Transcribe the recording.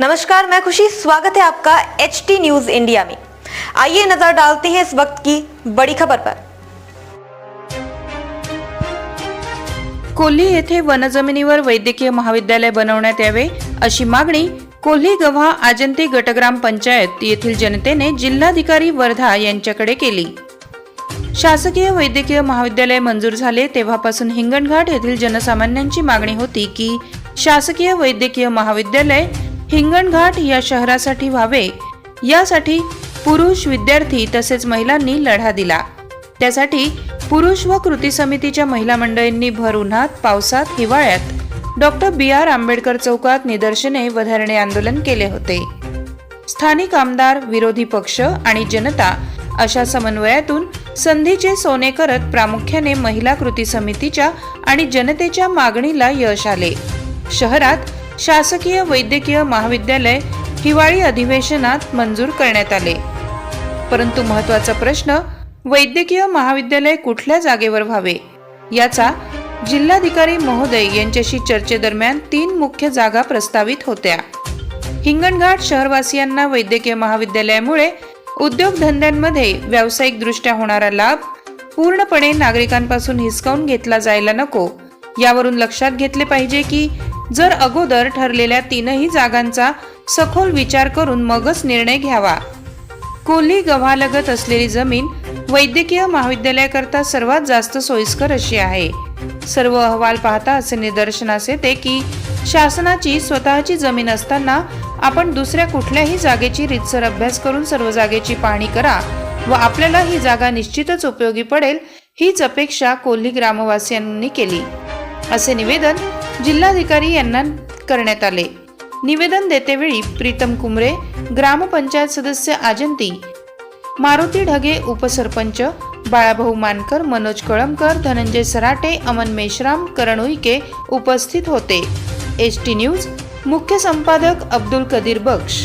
नमस्कार मैं खुशी। स्वागत है आपका एच टी न्यूज इंडिया में। आइए नजर डालते हैं इस वक्त की बड़ी खबर पर। कोल्ही येथे वनजमिनीवर वैद्यकीय महाविद्यालय बनवण्यात यावे अशी मागणी कोल्ही गव्हा आजंती गटग्राम पंचायत येथील जनतेने जिल्हाधिकारी वर्धा यांच्याकडे केली. शासकीय वैद्यकीय महाविद्यालय मंजूर झाले तेव्हापासून हिंगणघाट येथील जनसामान्यांची मागणी होती की शासकीय वैद्यकीय महाविद्यालय हिंगणघाट या शहरासाठी व्हावे. यासाठी पुरुष विद्यार्थी तसेच महिलांनी लढा दिला. त्यासाठी पुरुष व कृती समितीच्या महिला मंडळींनी भर उन्हात पावसात हिवाळ्यात डॉक्टर बी. आर. आंबेडकर चौकात निदर्शने व धरणे आंदोलन केले होते. स्थानिक आमदार विरोधी पक्ष आणि जनता अशा समन्वयातून संधीचे सोने करत प्रामुख्याने महिला कृती समितीच्या आणि जनतेच्या मागणीला यश आले. शहरात शासकीय वैद्यकीय महाविद्यालय हिवाळी अधिवेशनात मंजूर करण्यात आले. परंतु महत्त्वाचा प्रश्न वैद्यकीय महाविद्यालय कुठल्या जागेवर व्हावे? याचा जिल्हाधिकारी महोदय यांच्याशी चर्चेदरम्यान तीन मुख्य जागा प्रस्तावित होत्या. हिंगणघाट शहरवासियांना वैद्यकीय महाविद्यालयामुळे उद्योगधंद्यांमध्ये व्यावसायिकदृष्ट्या होणारा लाभ पूर्णपणे नागरिकांपासून हिसकावून घेतला जायला नको. यावरून लक्षात घेतले पाहिजे की जर अगोदर ठरलेल्या तीनही जागांचा सखोल विचार करून मगच निर्णय घ्यावा. कोल्ही गव्हालगत असलेली जमीन वैद्यकीय महाविद्यालयाकरता सर्वात जास्त सोयीस्कर अशी आहे. सर्व अहवाल पाहता असे निदर्शनास येते की शासनाची स्वतःची जमीन असताना आपण दुसऱ्या कुठल्याही जागेची रितसर अभ्यास करून सर्व जागेची पाहणी करा व आपल्याला ही जागा निश्चितच उपयोगी पडेल हीच अपेक्षा कोल्ही ग्रामवासियांनी केली. असे निवेदन जिल्हाधिकारी यांना करण्यात आले. निवेदन देतेवेळी प्रीतम कुमरे ग्रामपंचायत सदस्य आजंती मारुती ढगे उपसरपंच बाळाभाऊ मानकर मनोज कळमकर धनंजय सराटे अमन मेश्राम करण उईके उपस्थित होते. एच टी न्यूज मुख्य संपादक अब्दुल कदीर बख्श.